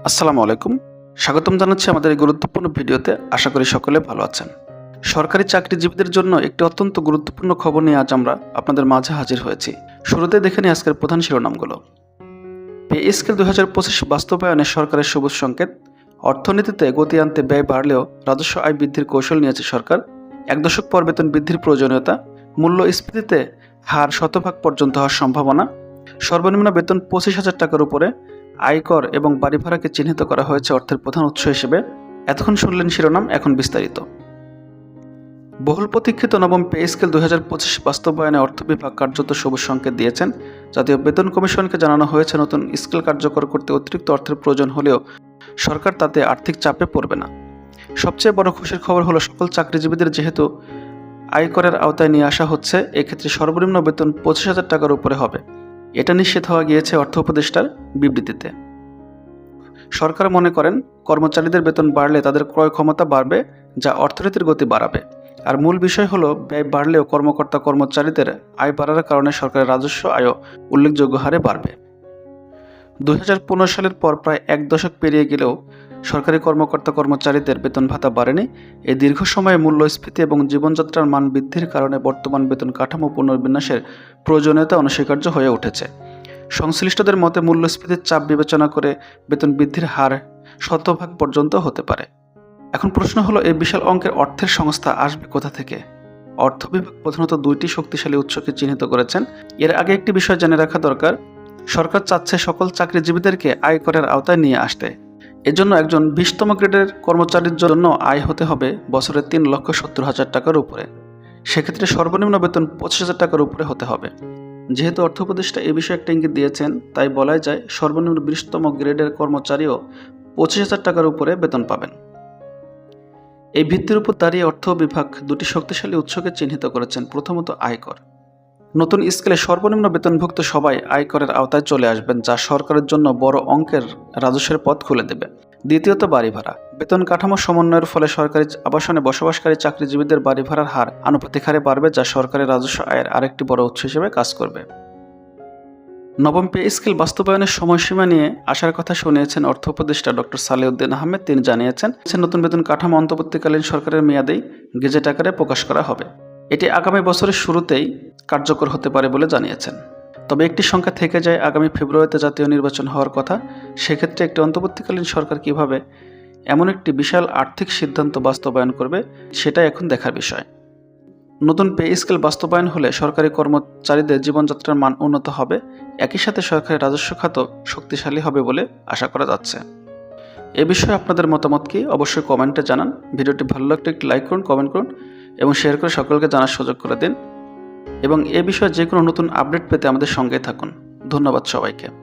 আসসালামু আলাইকুম। স্বাগতম জানাচ্ছি আমাদের এই গুরুত্বপূর্ণ ভিডিওতে। আশা করি সকলে ভালো আছেন। সরকারি চাকরিজীবীদের জন্য একটি অত্যন্ত গুরুত্বপূর্ণ খবর নিয়ে আজ আমরা আপনাদের মাঝে হাজির হয়েছি। শুরুতে দেখে নিই আজকের প্রধান শিরোনামগুলো। পে স্কেল দুই হাজার পঁচিশ বাস্তবায়নে সরকারের সবুজ সংকেত। অর্থনীতিতে গতি আনতে ব্যয় বাড়লেও রাজস্ব আয় বৃদ্ধির কৌশল নিয়েছে সরকার। এক দশক পর বেতন বৃদ্ধির প্রয়োজনীয়তা। মূল্যস্ফীতিতে হার শতভাগ পর্যন্ত হওয়ার সম্ভাবনা। সর্বনিম্ন বেতন পঁচিশ হাজার টাকার উপরে। আয়কর এবং বাড়ি ভাড়াকে চিহ্নিত করা হয়েছে অর্থের প্রধান উৎস হিসেবে। এতক্ষণ শুনলেন শিরোনাম, এখন বিস্তারিত। বহুল প্রতীক্ষিত নবম পে স্কেল দুই হাজার পঁচিশ বাস্তবায়নে অর্থ বিভাগ কার্যত সবুজ সংকেত দিয়েছেন। জাতীয় বেতন কমিশনকে জানানো হয়েছে, নতুন স্কেল কার্যকর করতে অতিরিক্ত অর্থের প্রয়োজন হলেও সরকার তাতে আর্থিক চাপে পড়বে না। সবচেয়ে বড় খুশির খবর হলো, সকল চাকরিজীবীদের যেহেতু আয়করের আওতায় নিয়ে আসা হচ্ছে, এক্ষেত্রে সর্বনিম্ন বেতন পঁচিশ হাজার টাকার উপরে হবে। এটা নিশ্চিত হওয়া গিয়েছে অর্থ উপদেষ্টার বিবৃতিতে। সরকার মনে করেন, কর্মচারীদের বেতন বাড়লে তাদের ক্রয় ক্ষমতা বাড়বে, যা অর্থনীতির গতি বাড়াবে। আর মূল বিষয় হলো, ব্যয় বাড়লেও কর্মকর্তা কর্মচারীদের আয় বাড়ার কারণে সরকারের রাজস্ব আয়ও উল্লেখযোগ্য হারে বাড়বে। দু হাজার পনেরো সালের পর প্রায় এক দশক পেরিয়ে গেলেও সরকারি কর্মকর্তা কর্মচারীদের বেতন ভাতা বাড়েনি। এই দীর্ঘ সময়ে মূল্যস্ফীতি এবং জীবনযাত্রার মান বৃদ্ধির কারণে বর্তমান বেতন কাঠামো পুনর্বিন্যাসের প্রয়োজনীয়তা অনস্বীকার্য হয়ে উঠেছে। সংশ্লিষ্টদের মতে, মূল্যস্ফীতির চাপ বিবেচনা করে বেতন বৃদ্ধির হার শতভাগ পর্যন্ত হতে পারে। এখন প্রশ্ন হলো, এই বিশাল অঙ্কের অর্থের সংস্থা আসবে কোথা থেকে? অর্থ বিভাগ প্রধানত দুইটি শক্তিশালী উৎসকে চিহ্নিত করেছেন। এর আগে একটি বিষয় জেনে রাখা দরকার, সরকার চাচ্ছে সকল চাকরিজীবীদেরকে আয়করের আওতায় নিয়ে আসতে। এজন্য একজন বিশতম গ্রেডের কর্মচারীর জন্য আয় হতে হবে বছরে তিন লক্ষ সত্তর হাজার টাকার উপরে। সেক্ষেত্রে সর্বনিম্ন বেতন পঁচিশ হাজার টাকার উপরে হতে হবে। যেহেতু অর্থ উপদেষ্টা এ বিষয়ে একটা ইঙ্গিত দিয়েছেন, তাই বলাই যায় সর্বনিম্ন বিশতম গ্রেডের কর্মচারীও পঁচিশ হাজার টাকার উপরে বেতন পাবেন। এই ভিত্তির উপর দাঁড়িয়ে অর্থ বিভাগ দুটি শক্তিশালী উৎসকে চিহ্নিত করেছেন প্রথমত আয়কর। নতুন স্কেলে সর্বনিম্ন বেতনভুক্ত সবাই আয়করের আওতায় চলে আসবেন, যা সরকারের জন্য বড় অঙ্কের রাজস্বের পথ খুলে দেবে। দ্বিতীয়ত, বাড়ি ভাড়া। বেতন কাঠামো সমন্বয়ের ফলে সরকারি আবাসনে বসবাসকারী চাকরিজীবীদের বাড়ি ভাড়ার হার আনুপাতিক হারে বাড়বে, যা সরকারের রাজস্ব আয়ের আরেকটি বড় উৎস হিসেবে কাজ করবে। নবম পে স্কেল বাস্তবায়নের সময়সীমা নিয়ে আসার কথা শুনিয়েছেন অর্থ উপদেষ্টা ডক্টর সালেউদ্দিন আহমেদ। তিনি জানিয়েছেন নতুন বেতন কাঠামো অন্তর্বর্তীকালীন সরকারের মেয়াদেই গেজেট আকারে প্রকাশ করা হবে। এটি আগামী বছরের শুরুতেই কার্যকর হতে পারে বলে জানিয়েছেন। তবে একটি সংখ্যা থেকে যায় আগামী ফেব্রুয়ারিতে জাতীয় নির্বাচন হওয়ার কথা, সেক্ষেত্রে একটি অন্তর্বর্তীকালীন সরকার কীভাবে এমন একটি বিশাল আর্থিক সিদ্ধান্ত বাস্তবায়ন করবে সেটা এখন দেখার বিষয়। নতুন পে স্কেল বাস্তবায়ন হলে সরকারি কর্মচারীদের জীবনযাত্রার মান উন্নত হবে, একই সাথে সরকারি রাজস্ব খাত শক্তিশালী হবে বলে আশা করা যাচ্ছে। এ বিষয়ে আপনাদের মতামত কি অবশ্যই কমেন্টে জানান। ভিডিওটি ভালো লাগলে একটি লাইক করুন, কমেন্ট করুন এবং শেয়ার করে সকলকে জানার সুযোগ করে দিন। এবং এ বিষয়ে যে কোনো নতুন আপডেট পেতে আমাদের সঙ্গে থাকুন। ধন্যবাদ সবাইকে।